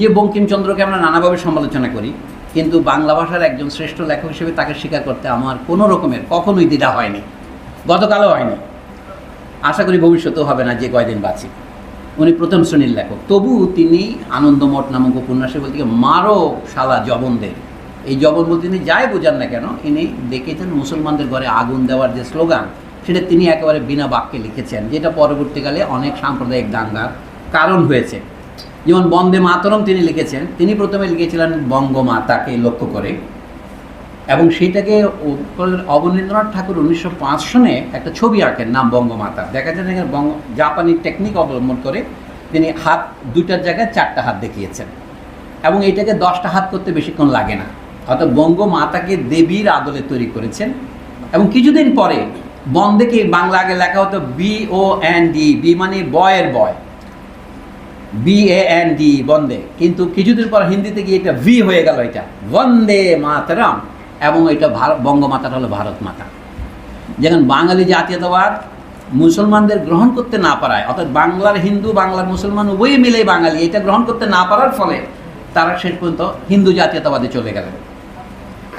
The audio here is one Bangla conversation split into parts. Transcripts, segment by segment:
যে বঙ্কিমচন্দ্রকে আমরা নানাভাবে সমালোচনা করি, কিন্তু বাংলা ভাষার একজন শ্রেষ্ঠ লেখক হিসেবে তাকে স্বীকার করতে আমার কোনো রকমের কখনোই দ্বিধা হয়নি, গতকালও হয়নি। আশা করি ভবিষ্যতেও হবে না যে কয়দিন বাঁচি। উনি প্রথম শ্রেণির লেখক। তবু তিনি আনন্দমঠ নামক উপন্যাসে বলতে মারো শালা জবনদের, এই জবন বলতে তিনি যাই বোঝান না কেন, ইনি দেখেছেন মুসলমানদের ঘরে আগুন দেওয়ার যে স্লোগান, সেটা তিনি একেবারে বিনা বাক্যে লিখেছেন, যেটা পরবর্তীকালে অনেক সাম্প্রদায়িক দাঙ্গার কারণ হয়েছে। যেমন বন্দে মাতরম তিনি লিখেছেন, তিনি প্রথমে লিখেছিলেন বঙ্গমাতাকে লক্ষ্য করে। এবং সেইটাকে অবনীন্দ্রনাথ ঠাকুর উনিশশো পাঁচ সনে একটা ছবি আঁকেন, নাম বঙ্গমাতা দেখা যায় এখানে বঙ্গ, জাপানি টেকনিক অবলম্বন করে তিনি হাত, দুইটার জায়গায় চারটা হাত দেখিয়েছেন। এবং এইটাকে দশটা হাত করতে বেশিক্ষণ লাগে না। অর্থাৎ বঙ্গমাতাকে দেবীর আদলে তৈরি করেছেন। এবং কিছুদিন পরে বন্দেকে বাংলা আগে লেখা হতো B O N D, B মানে বয়ের boy. B A N D বন্দে। কিন্তু কিছুদিন পর হিন্দিতে গিয়ে এটা ভি হয়ে গেল এটা। বন্দে মাতরম, এবং এটা ভারত বঙ্গমাতাটা হলো ভারত মাতা যেমন বাঙালি জাতীয়তাবাদ মুসলমানদের গ্রহণ করতে না পারায়, অর্থাৎ বাংলার হিন্দু, বাংলার মুসলমান উভয়ই মিলে বাঙালি এটা গ্রহণ করতে না পারার ফলে তারা শেষ পর্যন্ত হিন্দু জাতীয়তাবাদে চলে গেলেন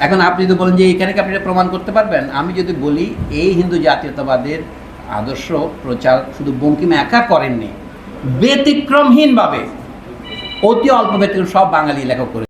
এখন আপনি যদি বলেন যে এখানে কি আপনি প্রমাণ করতে পারবেন? আমি যদি বলি, এই হিন্দু জাতীয়তাবাদের আদর্শ প্রচার শুধু বঙ্কিম একা করেননি ব্যতিক্রমহীনভাবে অতি অল্প ব্যতিক্রম সব বাঙালি লেখক করে